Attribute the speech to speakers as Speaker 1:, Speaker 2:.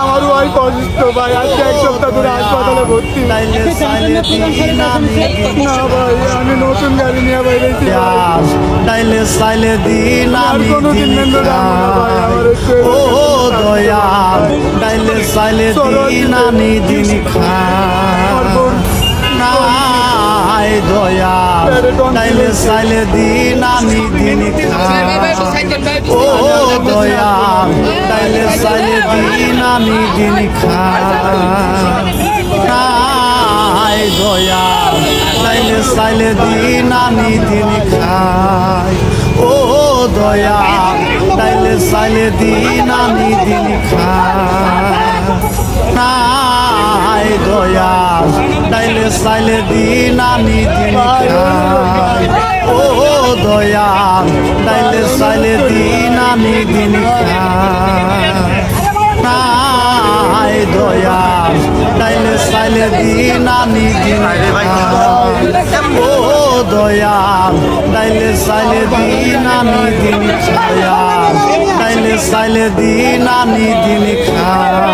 Speaker 1: আমার ওয়াইফ অসুস্থ ভাই। আজকে এক সপ্তাহ ধরে হাসপাতালে ভর্তি
Speaker 2: আমি
Speaker 1: না ভাই আমি নতুন গাড়ি নিয়ে বাইরেছি
Speaker 2: তাইলে চাইলে দিন আমি
Speaker 1: কোনোদিন
Speaker 2: ও দয়াল। তাইলে চাইলে দিন আমি দিন
Speaker 1: বোন।
Speaker 2: নাই দয়াল। তাইলে চাইলে দিন আমি দিন খাই। ও দিন আমি দিন খাই। নাই দয়াল তাইলে চাইলে দিন আমি দিন খাই। ও দয়াল তাইলে চাইলে দিন আমি দিন খাই। নাই দয়াল তাইলে চাইলে দিন আমি দিন খাই। ও দয়াল তাইলে চাইলে দিন আমি দিন খাই। তাইলে সাইলে দিন আমি দিন ও দয়াল তাইলে সাইলে দিন আমি দিন খাই তাইলে সাইলে দিন আমি দিন খাই